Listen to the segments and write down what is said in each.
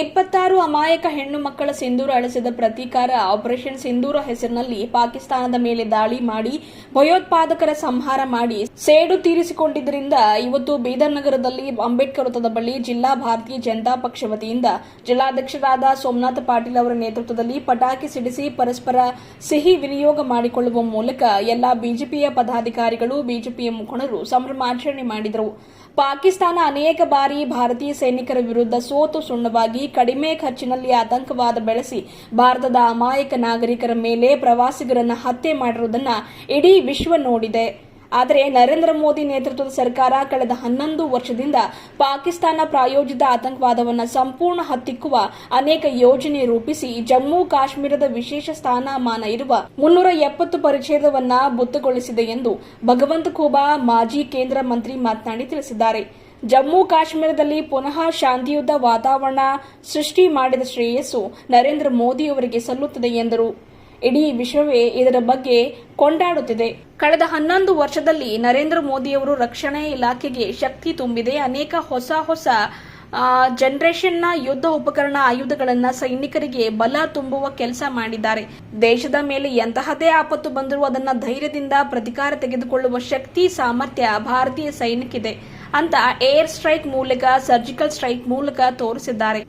ಇಪ್ಪತ್ತಾರು ಅಮಾಯಕ ಹೆಣ್ಣು ಮಕ್ಕಳ ಸಿಂಧೂರ ಅಳಿಸಿದ ಪ್ರತೀಕಾರ ಆಪರೇಷನ್ ಸಿಂಧೂರ ಹೆಸರಿನಲ್ಲಿ ಪಾಕಿಸ್ತಾನದ ಮೇಲೆ ದಾಳಿ ಮಾಡಿ ಭಯೋತ್ಪಾದಕರ ಸಂಹಾರ ಮಾಡಿ ಸೇಡು ತೀರಿಸಿಕೊಂಡಿದ್ದರಿಂದ ಇವತ್ತು ಬೀದರ್ ನಗರದಲ್ಲಿ ಅಂಬೇಡ್ಕರ್ ವೃತ್ತದ ಬಳಿ ಜಿಲ್ಲಾ ಭಾರತೀಯ ಜನತಾ ಪಕ್ಷ ವತಿಯಿಂದ ಜಿಲ್ಲಾಧ್ಯಕ್ಷರಾದ ಸೋಮನಾಥ ಪಾಟೀಲ್ ಅವರ ನೇತೃತ್ವದಲ್ಲಿ ಪಟಾಕಿ ಸಿಡಿಸಿ ಪರಸ್ಪರ ಸಿಹಿ ವಿನಿಯೋಗ ಮಾಡಿಕೊಳ್ಳುವ ಮೂಲಕ ಎಲ್ಲಾ ಬಿಜೆಪಿಯ ಪದಾಧಿಕಾರಿಗಳು ಬಿಜೆಪಿಯ ಮುಖಂಡರು ಸಂಭ್ರಮಾಚರಣೆ ಮಾಡಿದರು. ಪಾಕಿಸ್ತಾನ ಅನೇಕ ಬಾರಿ ಭಾರತೀಯ ಸೈನಿಕರ ವಿರುದ್ಧ ಸೋತು ಸುಣ್ಣವಾಗಿ ಕಡಿಮೆ ಖರ್ಚಿನಲ್ಲಿ ಆತಂಕವಾದ ಬೆಳೆಸಿ ಭಾರತದ ಅಮಾಯಕ ನಾಗರಿಕರ ಮೇಲೆ ಪ್ರವಾಸಿಗರನ್ನು ಹತ್ಯೆ ಮಾಡಿರುವುದನ್ನು ಇಡೀ ವಿಶ್ವ ನೋಡಿದೆ. ಆದರೆ ನರೇಂದ್ರ ಮೋದಿ ನೇತೃತ್ವದ ಸರ್ಕಾರ ಕಳೆದ ಹನ್ನೊಂದು ವರ್ಷದಿಂದ ಪಾಕಿಸ್ತಾನ ಪ್ರಾಯೋಜಿತ ಆತಂಕವಾದವನ್ನು ಸಂಪೂರ್ಣ ಹತ್ತಿಕ್ಕುವ ಅನೇಕ ಯೋಜನೆ ರೂಪಿಸಿ ಜಮ್ಮು ಕಾಶ್ಮೀರದ ವಿಶೇಷ ಸ್ಥಾನಮಾನ ಇರುವ ಮುನ್ನೂರ ಎಪ್ಪತ್ತು ಪರಿಚ್ಛೇದವನ್ನ ಬುತ್ತುಗೊಳಿಸಿದೆ ಎಂದು ಭಗವಂತ ಖೂಬಾ ಮಾಜಿ ಕೇಂದ್ರ ಮಂತ್ರಿ ಮಾತನಾಡಿ ತಿಳಿಸಿದ್ದಾರೆ. ಜಮ್ಮು ಕಾಶ್ಮೀರದಲ್ಲಿ ಪುನಃ ಶಾಂತಿಯುತ ವಾತಾವರಣ ಸೃಷ್ಟಿ ಮಾಡಿದ ಶ್ರೇಯಸ್ಸು ನರೇಂದ್ರ ಮೋದಿ ಅವರಿಗೆ ಸಲ್ಲುತ್ತದೆ ಎಂದರು. ಇಡೀ ವಿಶ್ವವೇ ಇದರ ಬಗ್ಗೆ ಕೊಂಡಾಡುತ್ತಿದೆ. ಕಳೆದ ಹನ್ನೊಂದು ವರ್ಷದಲ್ಲಿ ನರೇಂದ್ರ ಮೋದಿಯವರು ರಕ್ಷಣೆ ಇಲಾಖೆಗೆ ಶಕ್ತಿ ತುಂಬಿದೆ. ಅನೇಕ ಹೊಸ ಹೊಸ ಜನರೇಷನ್ನ ಯುದ್ಧ ಉಪಕರಣ ಆಯುಧಗಳನ್ನ ಸೈನಿಕರಿಗೆ ಬಲ ತುಂಬುವ ಕೆಲಸ ಮಾಡಿದ್ದಾರೆ. ದೇಶದ ಮೇಲೆ ಎಂತಹದೇ ಆಪತ್ತು ಬಂದರೂ ಅದನ್ನ ಧೈರ್ಯದಿಂದ ಪ್ರತಿಕಾರ ತೆಗೆದುಕೊಳ್ಳುವ ಶಕ್ತಿ, ಸಾಮರ್ಥ್ಯ ಭಾರತೀಯ ಸೈನಿಕಿದೆ. ಅಂತ ಏರ್ ಸ್ಟ್ರೈಕ್ ಮೂಲಕ ಸರ್ಜಿಕಲ್ ಸ್ಟ್ರೈಕ್ ಮೂಲಕ ತೋರಿಸಿದ್ದಾರೆ.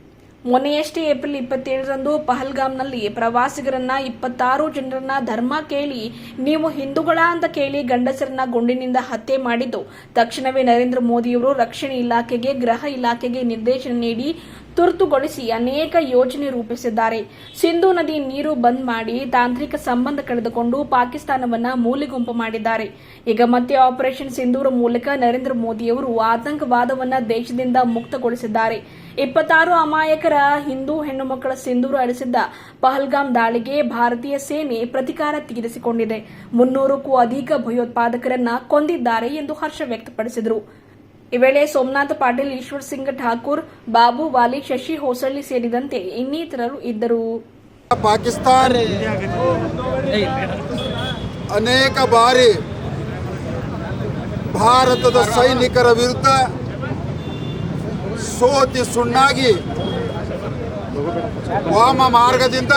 ಮೊನ್ನೆಯಷ್ಟೇ ಏಪ್ರಿಲ್ ಇಪ್ಪತ್ತೇಳರಂದು ಪಹಲ್ಗಾಮ್ನಲ್ಲಿ ಪ್ರವಾಸಿಗರನ್ನ ಇಪ್ಪತ್ತಾರು ಜನರನ್ನ ಧರ್ಮ ಕೇಳಿ, ನೀವು ಹಿಂದೂಗಳ ಅಂತ ಕೇಳಿ ಗಂಡಸರನ್ನ ಗುಂಡಿನಿಂದ ಹತ್ಯೆ ಮಾಡಿದ್ದು. ತಕ್ಷಣವೇ ನರೇಂದ್ರ ಮೋದಿಯವರು ರಕ್ಷಣೆ ಇಲಾಖೆಗೆ ಗೃಹ ಇಲಾಖೆಗೆ ನಿರ್ದೇಶನ ನೀಡಿ ತುರ್ತುಗೊಳಿಸಿ ಅನೇಕ ಯೋಜನೆ ರೂಪಿಸಿದ್ದಾರೆ. ಸಿಂಧು ನದಿ ನೀರು ಬಂದ್ ಮಾಡಿ ತಾಂತ್ರಿಕ ಸಂಬಂಧ ಕಳೆದುಕೊಂಡು ಪಾಕಿಸ್ತಾನವನ್ನ ಮೂಲೆಗುಂಪು ಮಾಡಿದ್ದಾರೆ. ಈಗ ಮತ್ತೆ ಆಪರೇಷನ್ ಸಿಂಧೂರ ಮೂಲಕ ನರೇಂದ್ರ ಮೋದಿಯವರು ಆತಂಕವಾದವನ್ನ ದೇಶದಿಂದ ಮುಕ್ತಗೊಳಿಸಿದ್ದಾರೆ. ಇಪ್ಪತ್ತಾರು ಅಮಾಯಕರ ಹಿಂದೂ ಹೆಣ್ಣು ಮಕ್ಕಳ ಸಿಂಧೂರ ಅಳಿಸಿದ್ದ ಪಹಲ್ಗಾಮ್ ದಾಳಿಗೆ ಭಾರತೀಯ ಸೇನೆ ಪ್ರತಿಕಾರ ತೀರಿಸಿಕೊಂಡಿದೆ. ಮುನ್ನೂರಕ್ಕೂ ಅಧಿಕ ಭಯೋತ್ಪಾದಕರನ್ನ ಕೊಂದಿದ್ದಾರೆ ಎಂದು ಹರ್ಷ ವ್ಯಕ್ತಪಡಿಸಿದರು. ಈ ವೇಳೆ ಸೋಮನಾಥ್ ಪಾಟೀಲ್, ಈಶ್ವರ್ ಸಿಂಗ್ ಠಾಕೂರ್, ಬಾಬು, ವಾಲಿ, ಶಶಿ ಹೋಸಳ್ಳಿ ಸೇರಿದಂತೆ ಇನ್ನಿತರರು ಇದ್ದರು. ಪಾಕಿಸ್ತಾನ ಅನೇಕ ಬಾರಿ ಭಾರತದ ಸೈನಿಕರ ವಿರುದ್ಧ ಸೋತಿ ಸುಣ್ಣಾಗಿ ವಾಮ ಮಾರ್ಗದಿಂದ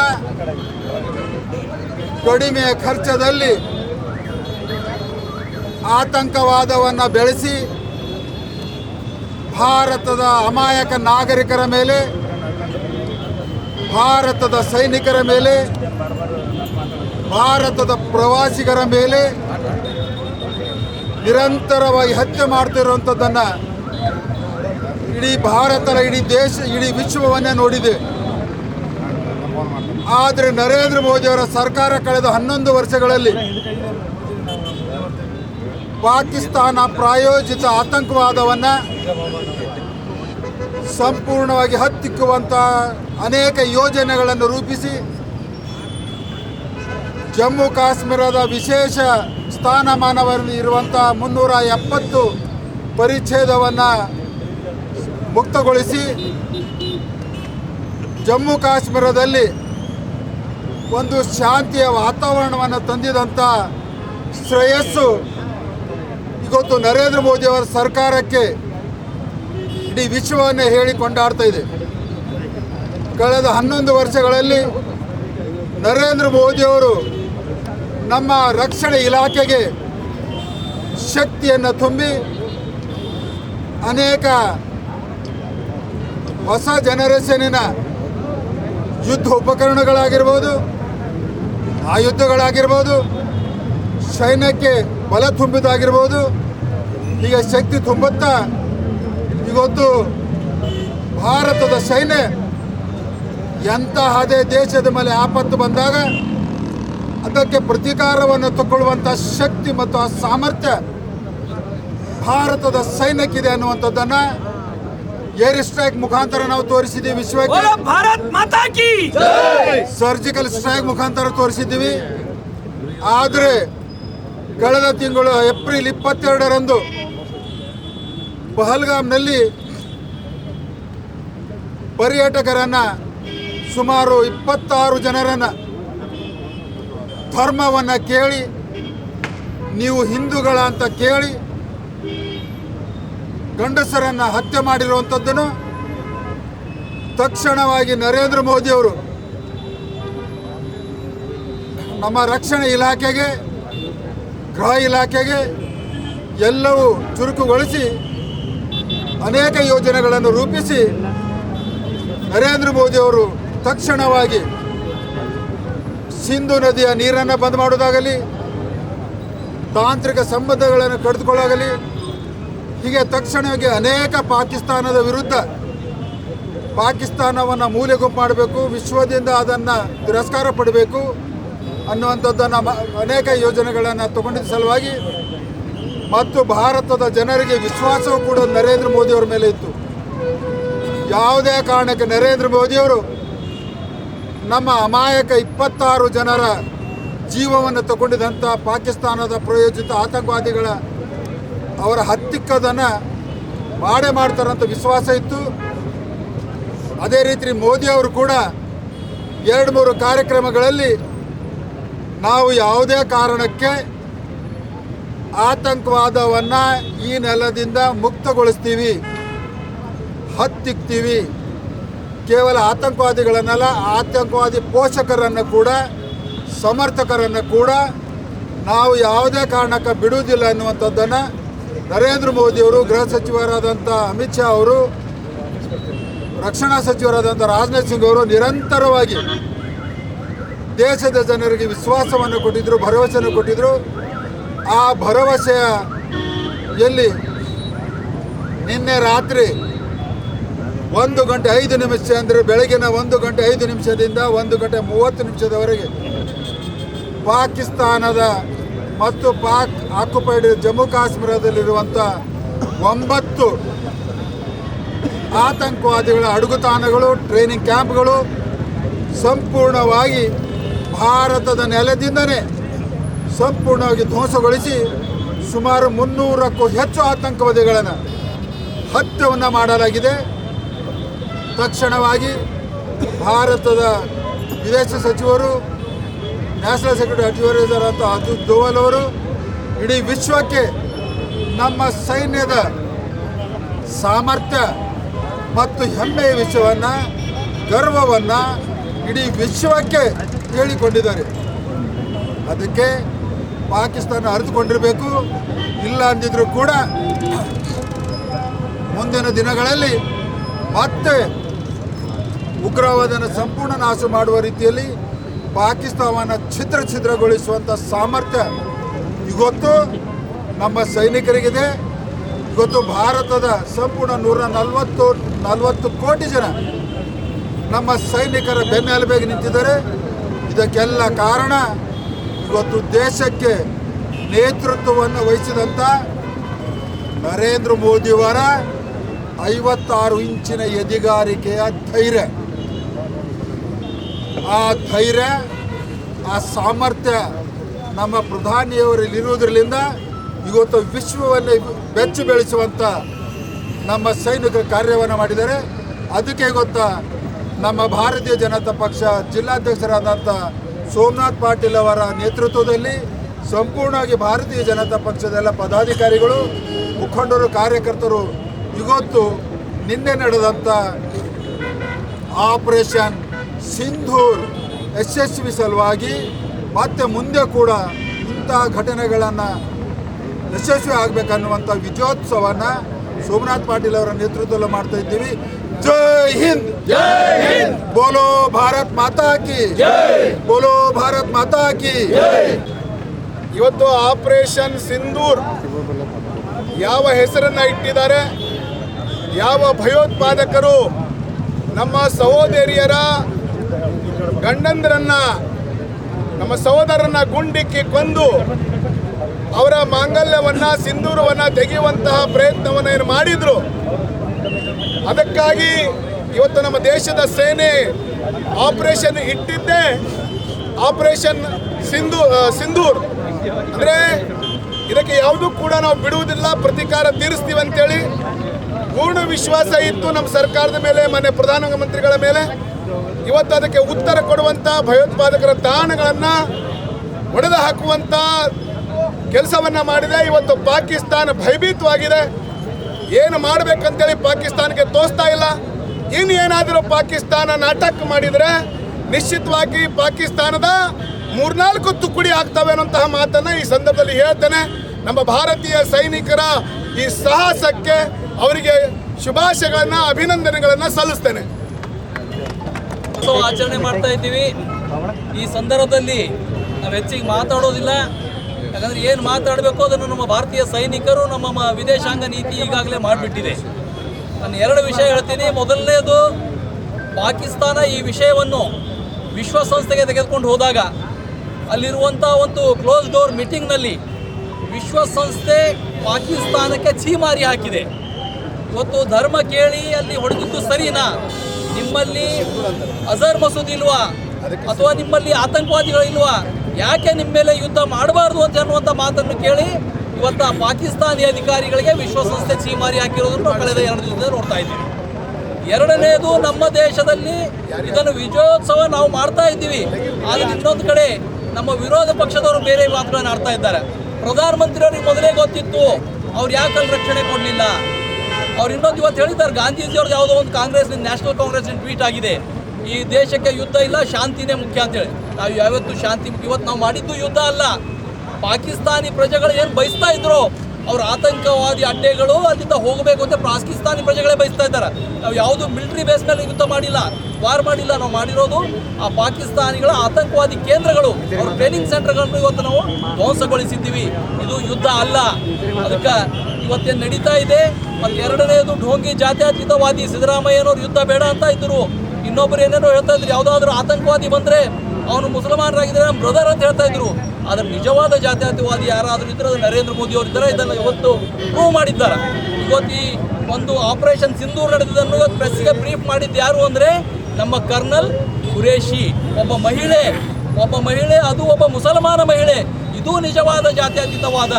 ಕಡಿಮೆ ಖರ್ಚದಲ್ಲಿ ಆತಂಕವಾದವನ್ನು ಬೆಳೆಸಿ ಭಾರತದ ಅಮಾಯಕ ನಾಗರಿಕರ ಮೇಲೆ, ಭಾರತದ ಸೈನಿಕರ ಮೇಲೆ, ಭಾರತದ ಪ್ರವಾಸಿಗರ ಮೇಲೆ ನಿರಂತರವಾಗಿ ಹತ್ಯೆ ಮಾಡ್ತಿರುವಂಥದ್ದನ್ನು ಇಡೀ ಭಾರತ ಇಡೀ ದೇಶ, ಇಡೀ ವಿಶ್ವವನ್ನೇ ನೋಡಿದೆ. ಆದರೆ ನರೇಂದ್ರ ಮೋದಿಯವರ ಸರ್ಕಾರ ಕಳೆದ ಹನ್ನೊಂದು ವರ್ಷಗಳಲ್ಲಿ ಪಾಕಿಸ್ತಾನ ಪ್ರಾಯೋಜಿತ ಆತಂಕವಾದವನ್ನು ಸಂಪೂರ್ಣವಾಗಿ ಹತ್ತಿಕ್ಕುವಂಥ ಅನೇಕ ಯೋಜನೆಗಳನ್ನು ರೂಪಿಸಿ ಜಮ್ಮು ಕಾಶ್ಮೀರದ ವಿಶೇಷ ಸ್ಥಾನಮಾನವನ್ನು ಇರುವಂಥ ಮುನ್ನೂರ ಎಪ್ಪತ್ತು ಪರಿಚ್ಛೇದವನ್ನು ಮುಕ್ತಗೊಳಿಸಿ ಜಮ್ಮು ಕಾಶ್ಮೀರದಲ್ಲಿ ಒಂದು ಶಾಂತಿಯ ವಾತಾವರಣವನ್ನು ತಂದಿದಂಥ ಶ್ರೇಯಸ್ಸು ಇವತ್ತು ನರೇಂದ್ರ ಮೋದಿ ಅವರ ಸರ್ಕಾರಕ್ಕೆ ಇಡೀ ವಿಶ್ವವನ್ನೇ ಹೇಳಿ ಕೊಂಡಾಡ್ತಾ ಇದೆ. ಕಳೆದ ಹನ್ನೊಂದು ವರ್ಷಗಳಲ್ಲಿ ನರೇಂದ್ರ ಮೋದಿಯವರು ನಮ್ಮ ರಕ್ಷಣೆ ಇಲಾಖೆಗೆ ಶಕ್ತಿಯನ್ನು ತುಂಬಿ ಅನೇಕ ಹೊಸ ಜನರೇಷನಿನ ಯುದ್ಧ ಉಪಕರಣಗಳಾಗಿರ್ಬೋದು ಆಯುಧಗಳಾಗಿರ್ಬೋದು ಸೈನ್ಯಕ್ಕೆ ಬಲ ತುಂಬಿದಾಗಿರ್ಬೋದು ಈಗ ಶಕ್ತಿ ತುಂಬುತ್ತಾ ಇವತ್ತು ಭಾರತದ ಸೈನ್ಯ ಎಂತಹದೇ ದೇಶದ ಮೇಲೆ ಆಪತ್ತು ಬಂದಾಗ ಅದಕ್ಕೆ ಪ್ರತೀಕಾರವನ್ನು ತಗೊಳ್ಳುವಂಥ ಶಕ್ತಿ ಮತ್ತು ಆ ಸಾಮರ್ಥ್ಯ ಭಾರತದ ಸೈನ್ಯಕ್ಕಿದೆ ಅನ್ನುವಂಥದ್ದನ್ನು ಏರ್ ಸ್ಟ್ರೈಕ್ ಮುಖಾಂತರ ನಾವು ತೋರಿಸಿದ್ದೀವಿ ವಿಶ್ವಕ್ಕೆ. ಸರ್ಜಿಕಲ್ ಸ್ಟ್ರೈಕ್ ಮುಖಾಂತರ ತೋರಿಸಿದ್ದೀವಿ. ಆದರೆ ಕಳೆದ ತಿಂಗಳು ಏಪ್ರಿಲ್ ಇಪ್ಪತ್ತೆರಡರಂದು ಪಹಲ್ಗಾಮ್ನಲ್ಲಿ ಪರ್ಯಟಕರನ್ನು ಸುಮಾರು ಇಪ್ಪತ್ತಾರು ಜನರನ್ನು ಧರ್ಮವನ್ನು ಕೇಳಿ, ನೀವು ಹಿಂದೂಗಳ ಅಂತ ಕೇಳಿ, ಗಂಡಸರನ್ನು ಹತ್ಯೆ ಮಾಡಿರುವಂಥದ್ದನ್ನು ತಕ್ಷಣವಾಗಿ ನರೇಂದ್ರ ಮೋದಿಯವರು ನಮ್ಮ ರಕ್ಷಣೆ ಇಲಾಖೆಗೆ ಗೃಹ ಇಲಾಖೆಗೆ ಎಲ್ಲವೂ ಚುರುಕುಗೊಳಿಸಿ ಅನೇಕ ಯೋಜನೆಗಳನ್ನು ರೂಪಿಸಿ ನರೇಂದ್ರ ಮೋದಿಯವರು ತಕ್ಷಣವಾಗಿ ಸಿಂಧು ನದಿಯ ನೀರನ್ನು ಬಂದ್ ಮಾಡೋದಾಗಲಿ ತಾಂತ್ರಿಕ ಸಂಬಂಧಗಳನ್ನು ಕಡಿದುಕೊಳ್ಳಾಗಲಿ ಹೀಗೆ ತಕ್ಷಣವಾಗಿ ಅನೇಕ ಪಾಕಿಸ್ತಾನದ ವಿರುದ್ಧ ಪಾಕಿಸ್ತಾನವನ್ನು ಮೂಲೆಗುಂಪು ಮಾಡಬೇಕು, ವಿಶ್ವದಿಂದ ಅದನ್ನು ತಿರಸ್ಕಾರ ಪಡಬೇಕು. ಅನ್ನುವಂಥದ್ದನ್ನು ಅನೇಕ ಯೋಜನೆಗಳನ್ನು ತಗೊಂಡಿದ್ದ ಸಲುವಾಗಿ ಮತ್ತು ಭಾರತದ ಜನರಿಗೆ ವಿಶ್ವಾಸವೂ ಕೂಡ ನರೇಂದ್ರ ಮೋದಿಯವರ ಮೇಲೆ ಇತ್ತು. ಯಾವುದೇ ಕಾರಣಕ್ಕೆ ನರೇಂದ್ರ ಮೋದಿಯವರು ನಮ್ಮ ಅಮಾಯಕ ಇಪ್ಪತ್ತಾರು ಜನರ ಜೀವವನ್ನು ತಗೊಂಡಿದ್ದಂಥ ಪಾಕಿಸ್ತಾನದ ಪ್ರಯೋಜಿತ ಆತಂಕವಾದಿಗಳ ಅವರ ಹತ್ತಿಕ್ಕದನ್ನು ಮಾಡೇ ಮಾಡ್ತಾರಂತ ವಿಶ್ವಾಸ ಇತ್ತು. ಅದೇ ರೀತಿ ಮೋದಿಯವರು ಕೂಡ ಎರಡು ಮೂರು ಕಾರ್ಯಕ್ರಮಗಳಲ್ಲಿ ನಾವು ಯಾವುದೇ ಕಾರಣಕ್ಕೆ ಆತಂಕವಾದವನ್ನು ಈ ನೆಲದಿಂದ ಮುಕ್ತಗೊಳಿಸ್ತೀವಿ, ಹತ್ತಿಕ್ತೀವಿ. ಕೇವಲ ಆತಂಕವಾದಿಗಳನ್ನಲ್ಲ, ಆತಂಕವಾದಿ ಪೋಷಕರನ್ನು ಕೂಡ, ಸಮರ್ಥಕರನ್ನು ಕೂಡ ನಾವು ಯಾವುದೇ ಕಾರಣಕ್ಕೆ ಬಿಡುವುದಿಲ್ಲ ಅನ್ನುವಂಥದ್ದನ್ನು ನರೇಂದ್ರ ಮೋದಿಯವರು, ಗೃಹ ಸಚಿವರಾದಂಥ ಅಮಿತ್ ಶಾ ಅವರು, ರಕ್ಷಣಾ ಸಚಿವರಾದಂಥ ರಾಜನಾಥ್ ಸಿಂಗ್ ಅವರು ನಿರಂತರವಾಗಿ ದೇಶದ ಜನರಿಗೆ ವಿಶ್ವಾಸವನ್ನು ಕೊಟ್ಟಿದ್ದರು ಭರವಸೆಯನ್ನು ಕೊಟ್ಟಿದ್ದರು ಆ ಭರವಸೆಯ ಎಲ್ಲಿ? ನಿನ್ನೆ ರಾತ್ರಿ ಒಂದು ಗಂಟೆ ಐದು ನಿಮಿಷ ಅಂದರೆ ಬೆಳಗಿನ ಒಂದು ಗಂಟೆ ಐದು ನಿಮಿಷದಿಂದ ಒಂದು ಗಂಟೆ ಮೂವತ್ತು ನಿಮಿಷದವರೆಗೆ ಪಾಕಿಸ್ತಾನದ ಮತ್ತು ಪಾಕ್ ಆಕ್ಯುಪೈಡ್ ಜಮ್ಮು ಕಾಶ್ಮೀರದಲ್ಲಿರುವಂಥ ಒಂಬತ್ತು ಆತಂಕವಾದಿಗಳ ಅಡುಗುತಾಣಗಳು ಟ್ರೈನಿಂಗ್ ಕ್ಯಾಂಪ್ಗಳು ಸಂಪೂರ್ಣವಾಗಿ ಭಾರತದ ನೆಲದಿಂದನೇ ಸಂಪೂರ್ಣವಾಗಿ ಧ್ವಂಸಗೊಳಿಸಿ ಸುಮಾರು ಮುನ್ನೂರಕ್ಕೂ ಹೆಚ್ಚು ಆತಂಕವಾದಿಗಳನ್ನು ಹತ್ಯವನ್ನು ಮಾಡಲಾಗಿದೆ. ತಕ್ಷಣವಾಗಿ ಭಾರತದ ವಿದೇಶ ಸಚಿವರು, ನ್ಯಾಷನಲ್ ಸೆಕ್ಯೂರಿಟಿ ಅಡ್ವೈಸರ್ ಅಂತ ಅಜಿತ್ ದೋವಲ್ ಅವರು, ಇಡೀ ವಿಶ್ವಕ್ಕೆ ನಮ್ಮ ಸೈನ್ಯದ ಸಾಮರ್ಥ್ಯ ಮತ್ತು ಹೆಮ್ಮೆಯ ವಿಷಯವನ್ನು, ಗರ್ವವನ್ನು ಇಡೀ ವಿಶ್ವಕ್ಕೆ ಹೇಳಿಕೊಂಡಿದ್ದಾರೆ. ಅದಕ್ಕೆ ಪಾಕಿಸ್ತಾನ ಅರಿತುಕೊಂಡಿರಬೇಕು. ಇಲ್ಲ ಅಂದಿದ್ರು ಕೂಡ ಮುಂದಿನ ದಿನಗಳಲ್ಲಿ ಮತ್ತೆ ಉಗ್ರವಾದನ ಸಂಪೂರ್ಣ ನಾಶ ಮಾಡುವ ರೀತಿಯಲ್ಲಿ ಪಾಕಿಸ್ತಾನವನ್ನು ಛಿದ್ರ ಛಿದ್ರಗೊಳಿಸುವಂಥ ಸಾಮರ್ಥ್ಯ ಇವತ್ತು ನಮ್ಮ ಸೈನಿಕರಿಗಿದೆ. ಇವತ್ತು ಭಾರತದ ಸಂಪೂರ್ಣ ನೂರ ನಲವತ್ತು ನಲವತ್ತು ಕೋಟಿ ಜನ ನಮ್ಮ ಸೈನಿಕರ ಬೆನ್ನೆಲುಬೇಗಿ ನಿಂತಿದ್ದಾರೆ. ಇದಕ್ಕೆಲ್ಲ ಕಾರಣ ಇವತ್ತು ದೇಶಕ್ಕೆ ನೇತೃತ್ವವನ್ನು ವಹಿಸಿದಂಥ ನರೇಂದ್ರ ಮೋದಿಯವರ ಐವತ್ತಾರು ಇಂಚಿನ ಎದಿಗಾರಿಕೆಯ ಧೈರ್ಯ. ಆ ಧೈರ್ಯ, ಆ ಸಾಮರ್ಥ್ಯ ನಮ್ಮ ಪ್ರಧಾನಿಯವರಲ್ಲಿರುವುದರಿಂದ ಇವತ್ತು ವಿಶ್ವವನ್ನೇ ಬೆಚ್ಚು ಬೆಳೆಸುವಂಥ ನಮ್ಮ ಸೈನಿಕ ಕಾರ್ಯವನ್ನು ಮಾಡಿದ್ದಾರೆ. ಅದಕ್ಕೆ ಗೊತ್ತಾ ನಮ್ಮ ಭಾರತೀಯ ಜನತಾ ಪಕ್ಷ ಜಿಲ್ಲಾಧ್ಯಕ್ಷರಾದಂಥ ಸೋಮನಾಥ್ ಪಾಟೀಲ್ ಅವರ ನೇತೃತ್ವದಲ್ಲಿ ಸಂಪೂರ್ಣವಾಗಿ ಭಾರತೀಯ ಜನತಾ ಪಕ್ಷದ ಎಲ್ಲ ಪದಾಧಿಕಾರಿಗಳು, ಮುಖಂಡರು, ಕಾರ್ಯಕರ್ತರು ಇವತ್ತು ನಿನ್ನೆ ನಡೆದಂಥ ಆಪರೇಷನ್ ಸಿಂಧೂರ್ ಯಶಸ್ವಿ ಸಲುವಾಗಿ ಮತ್ತೆ ಮುಂದೆ ಕೂಡ ಇಂಥ ಘಟನೆಗಳನ್ನು ಯಶಸ್ವಿ ಆಗಬೇಕನ್ನುವಂಥ ವಿಜಯೋತ್ಸವನ ಸೋಮನಾಥ್ ಪಾಟೀಲ್ ಅವರ ನೇತೃತ್ವದಲ್ಲಿ ಮಾಡ್ತಾ ಇದ್ದೀವಿ. ಜೈ ಹಿಂದ್. ಜೈ ಹಿಂದ್. ಬೋಲೋ ಭಾರತ್ ಮಾತಾ ಕಿ. ಬೋಲೋ ಭಾರತ್ ಮಾತಾ ಕಿ. ಇವತ್ತು ಆಪರೇಷನ್ ಸಿಂಧೂರ್ ಯಾವ ಹೆಸರನ್ನ ಇಟ್ಟಿದ್ದಾರೆ? ಯಾವ ಭಯೋತ್ಪಾದಕರು ನಮ್ಮ ಸಹೋದರಿಯರ ಗಂಡಂದರನ್ನ ನಮ್ಮ ಸಹೋದರನ್ನ ಗುಂಡಿಕ್ಕಿ ಕೊಂದು ಅವರ ಮಾಂಗಲ್ಯವನ್ನ ಸಿಂಧೂರವನ್ನ ತೆಗೆಯುವಂತಹ ಪ್ರಯತ್ನವನ್ನ ಏನು ಮಾಡಿದ್ರು? ಅದಕ್ಕಾಗಿ ಇವತ್ತು ನಮ್ಮ ದೇಶದ ಸೇನೆ ಆಪರೇಷನ್ ಇಟ್ಟಿದ್ದೇ ಆಪರೇಷನ್ ಸಿಂಧು ಸಿಂಧೂರ್. ಅಂದರೆ ಇದಕ್ಕೆ ಯಾವುದೂ ಕೂಡ ನಾವು ಬಿಡುವುದಿಲ್ಲ, ಪ್ರತಿಕಾರ ತೀರಿಸ್ತೀವಿ ಅಂತೇಳಿ ಪೂರ್ಣ ವಿಶ್ವಾಸ ಇತ್ತು ನಮ್ಮ ಸರ್ಕಾರದ ಮೇಲೆ ಮನೆ ಪ್ರಧಾನಮಂತ್ರಿಗಳ ಮೇಲೆ. ಇವತ್ತು ಅದಕ್ಕೆ ಉತ್ತರ ಕೊಡುವಂಥ ಭಯೋತ್ಪಾದಕರ ತಾಣಗಳನ್ನು ಒಡೆದು ಹಾಕುವಂಥ ಕೆಲಸವನ್ನು ಮಾಡಿದೆ. ಇವತ್ತು ಪಾಕಿಸ್ತಾನ ಭಯಭೀತವಾಗಿದೆ. ಏನು ಮಾಡಬೇಕಂತೇಳಿ ಪಾಕಿಸ್ತಾನಕ್ಕೆ ತೋರಿಸ್ತಾ ಇಲ್ಲ. ಇನ್ನು ಏನಾದರೂ ಪಾಕಿಸ್ತಾನ ನಾಟಕ ಮಾಡಿದರೆ ನಿಶ್ಚಿತವಾಗಿ ಪಾಕಿಸ್ತಾನದ ಮೂರ್ನಾಲ್ಕು ತುಕ್ಕುಡಿ ಆಗ್ತವೆ ಅನ್ನೋಂತಹ ಮಾತನ್ನು ಈ ಸಂದರ್ಭದಲ್ಲಿ ಹೇಳ್ತೇನೆ. ನಮ್ಮ ಭಾರತೀಯ ಸೈನಿಕರ ಈ ಸಾಹಸಕ್ಕೆ ಅವರಿಗೆ ಶುಭಾಶಯಗಳನ್ನು, ಅಭಿನಂದನೆಗಳನ್ನು ಸಲ್ಲಿಸ್ತೇನೆ. ಆಚರಣೆ ಮಾಡ್ತಾ ಇದ್ದೀವಿ. ಈ ಸಂದರ್ಭದಲ್ಲಿ ನಾವು ಹೆಚ್ಚಿಗೆ ಮಾತಾಡೋದಿಲ್ಲ. ಯಾಕಂದ್ರೆ ಏನು ಮಾತಾಡಬೇಕು ಅದನ್ನು ನಮ್ಮ ಭಾರತೀಯ ಸೈನಿಕರು, ನಮ್ಮ ವಿದೇಶಾಂಗ ನೀತಿ ಈಗಾಗಲೇ ಮಾಡಿಬಿಟ್ಟಿದೆ. ನಾನು ಎರಡು ವಿಷಯ ಹೇಳ್ತೀನಿ. ಮೊದಲನೇದು, ಪಾಕಿಸ್ತಾನ ಈ ವಿಷಯವನ್ನು ವಿಶ್ವಸಂಸ್ಥೆಗೆ ತೆಗೆದುಕೊಂಡು ಹೋದಾಗ ಅಲ್ಲಿರುವಂಥ ಒಂದು ಕ್ಲೋಸ್ ಡೋರ್ ಮೀಟಿಂಗ್ನಲ್ಲಿ ವಿಶ್ವಸಂಸ್ಥೆ ಪಾಕಿಸ್ತಾನಕ್ಕೆ ಛೀಮಾರಿ ಹಾಕಿದೆ. ಇವತ್ತು ಧರ್ಮ ಕೇಳಿ ಅಲ್ಲಿ ಹೊಡೆದಿದ್ದು ಸರಿನಾ? ನಿಮ್ಮಲ್ಲಿ ಅಜರ್ ಮಸೂದ್ ಇಲ್ವಾ? ಅಥವಾ ನಿಮ್ಮಲ್ಲಿ ಆತಂಕವಾದಿಗಳು ಇಲ್ವಾ? ಯಾಕೆ ನಿಮ್ಮ ಮೇಲೆ ಯುದ್ಧ ಮಾಡಬಾರ್ದು ಅಂತ ಅನ್ನುವಂಥ ಮಾತನ್ನು ಕೇಳಿ ಇವತ್ತು ಪಾಕಿಸ್ತಾನಿ ಅಧಿಕಾರಿಗಳಿಗೆ ವಿಶ್ವಸಂಸ್ಥೆ ಚೀಮಾರಿ ಹಾಕಿರೋದನ್ನು ಕಳೆದ ಎರಡು ದಿನದಿಂದ ನೋಡ್ತಾ ಇದ್ದೀವಿ. ಎರಡನೇದು ನಮ್ಮ ದೇಶದಲ್ಲಿ ಇದನ್ನು ವಿಜಯೋತ್ಸವ ನಾವು ಮಾಡ್ತಾ ಇದ್ದೀವಿ. ಆದರೆ ಇನ್ನೊಂದು ಕಡೆ ನಮ್ಮ ವಿರೋಧ ಪಕ್ಷದವರು ಬೇರೆ ಮಾತುಗಳನ್ನು ಆಡ್ತಾ ಇದ್ದಾರೆ. ಪ್ರಧಾನಮಂತ್ರಿಯವರಿಗೆ ಮೊದಲೇ ಗೊತ್ತಿತ್ತು, ಅವ್ರು ಯಾಕಲ್ಲಿ ರಕ್ಷಣೆ ಕೊಡಲಿಲ್ಲ? ಅವ್ರು ಇನ್ನೊಂದು ಇವತ್ತು ಹೇಳಿದ್ದಾರೆ, ಗಾಂಧೀಜಿಯವ್ರದ್ದು ಯಾವುದೋ ಒಂದು ಕಾಂಗ್ರೆಸ್ ನ್ಯಾಷನಲ್ ಕಾಂಗ್ರೆಸ್ ಟ್ವೀಟ್ ಆಗಿದೆ. ಈ ದೇಶಕ್ಕೆ ಯುದ್ಧ ಇಲ್ಲ, ಶಾಂತಿನೇ ಮುಖ್ಯ ಅಂತೇಳಿ. ನಾವು ಯಾವತ್ತೂ ಶಾಂತಿ ಇವತ್ತು ನಾವು ಮಾಡಿದ್ದು ಯುದ್ಧ ಅಲ್ಲ. ಪಾಕಿಸ್ತಾನಿ ಪ್ರಜೆಗಳು ಏನು ಬಯಸ್ತಾ ಇದ್ರು? ಅವ್ರ ಆತಂಕವಾದಿ ಅಡ್ಡೆಗಳು ಅಲ್ಲಿಂದ ಹೋಗಬೇಕು ಅಂತ ಪಾಕಿಸ್ತಾನಿ ಪ್ರಜೆಗಳೇ ಬಯಸ್ತಾ ಇದ್ದಾರೆ. ನಾವು ಯಾವುದು ಮಿಲಿಟರಿ ಬೇಸ್ ಮೇಲೆ ಯುದ್ಧ ಮಾಡಿಲ್ಲ, ವಾರ್ ಮಾಡಿಲ್ಲ, ನಾವು ಮಾಡಿರೋದು ಆ ಪಾಕಿಸ್ತಾನಿಗಳ ಆತಂಕವಾದಿ ಕೇಂದ್ರಗಳು, ಅವ್ರ ಟ್ರೈನಿಂಗ್ ಸೆಂಟರ್ಗಳನ್ನು ಇವತ್ತು ನಾವು ಧ್ವಂಸಗೊಳಿಸಿದ್ದೀವಿ. ಇದು ಯುದ್ಧ ಅಲ್ಲ. ಅದಕ್ಕೆ ಇವತ್ತೇನು ನಡೀತಾ ಇದೆ? ಮತ್ತು ಎರಡನೇದು ಢೋಂಗಿ ಜಾತ್ಯಾತೀತವಾದಿ ಸಿದ್ದರಾಮಯ್ಯನವ್ರು ಯುದ್ಧ ಬೇಡ ಅಂತ ಇದ್ರು. ಇನ್ನೊಬ್ರು ಏನೇನೋ ಹೇಳ್ತಾ ಇದ್ರು, ಯಾವುದಾದ್ರೂ ಆತಂಕವಾದಿ ಬಂದರೆ ಅವನು ಮುಸಲ್ಮಾನರಾಗಿದ್ದರೆ ನಮ್ಮ ಬ್ರದರ್ ಅಂತ ಹೇಳ್ತಾ ಇದ್ರು. ಆದರೆ ನಿಜವಾದ ಜಾತ್ಯತೀತವಾದಿ ಯಾರಾದರೂ ಇದ್ರೆ ಅದು ನರೇಂದ್ರ ಮೋದಿ ಅವರು ಇದ್ದಾರೆ ಇದನ್ನು ಇವತ್ತು ಪ್ರೂವ್ ಮಾಡಿದ್ದಾರೆ. ಇವತ್ತು ಈ ಒಂದು ಆಪರೇಷನ್ ಸಿಂಧೂರ್ ನಡೆದಿದ್ದನ್ನು ಇವತ್ತು ಪ್ರೆಸ್ಗೆ ಬ್ರೀಫ್ ಮಾಡಿದ್ದು ಯಾರು ಅಂದರೆ ನಮ್ಮ ಕರ್ನಲ್ ಕುರೇಶಿ ಒಬ್ಬ ಮಹಿಳೆ ಒಬ್ಬ ಮಹಿಳೆ, ಅದು ಒಬ್ಬ ಮುಸಲ್ಮಾನ ಮಹಿಳೆ. ಇದು ನಿಜವಾದ ಜಾತ್ಯತೀತವಾದ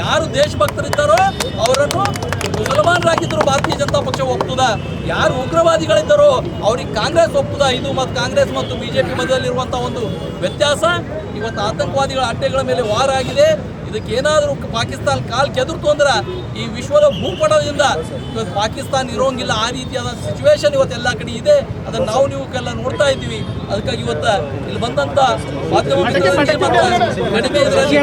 ಯಾರು ದೇಶಭಕ್ತರಿದ್ದಾರೋ ಅವರನ್ನು ಮುಸಲ್ಮಾನರಾಗಿದ್ದರು ಭಾರತೀಯ ಜನತಾ ಪಕ್ಷ ಒಪ್ತದ ಯಾರು ಉಗ್ರವಾದಿಗಳಿದ್ದಾರೋ ಅವ್ರಿಗೆ ಕಾಂಗ್ರೆಸ್ ಒಪ್ಪುದ. ಇದು ಮತ್ತು ಕಾಂಗ್ರೆಸ್ ಮತ್ತು ಬಿ ಜೆ ಪಿ ಮಧ್ಯದಲ್ಲಿರುವಂಥ ಒಂದು ವ್ಯತ್ಯಾಸ. ಇವತ್ತು ಆತಂಕವಾದಿಗಳ ಅಡ್ಡೆಗಳ ಮೇಲೆ ವಾರ ಆಗಿದೆ. ಇದಕ್ಕೆ ಏನಾದರೂ ಪಾಕಿಸ್ತಾನ ಕಾಲ್ ಕೆದರ್ತು ಅಂದ್ರೆ ಈ ವಿಶ್ವದ ಭೂಪಟದಿಂದ ಇವತ್ತು ಪಾಕಿಸ್ತಾನ ಇರೋಂಗಿಲ್ಲ. ಆ ರೀತಿಯಾದ ಸಿಚುವೇಶನ್ ಇವತ್ತು ಎಲ್ಲ ಕಡೆ ಇದೆ. ಅದನ್ನು ನಾವು ನೀವು ಎಲ್ಲ ನೋಡ್ತಾ ಇದ್ದೀವಿ. ಅದಕ್ಕಾಗಿ ಇವತ್ತು ಇಲ್ಲಿ ಬಂದಂಥ ಮಾಧ್ಯಮ ಕಡಿಮೆ ಇದರಲ್ಲಿ